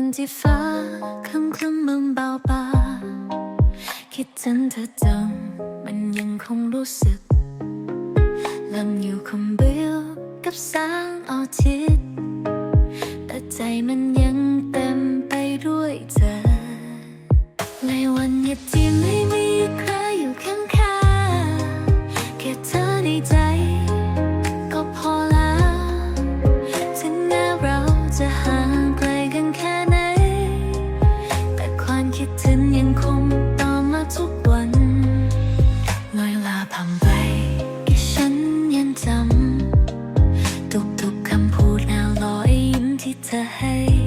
วันที่ฟ้าคำคลึ้มมึนเบาบาคิดถึงเธอจังมันยังคงรู้สึกลำงอยู่คมเบี้กับแสงอาทิตย์ ที่เธอให้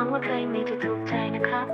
หวังว่าเพลงนี้จะถูกใจนะครับ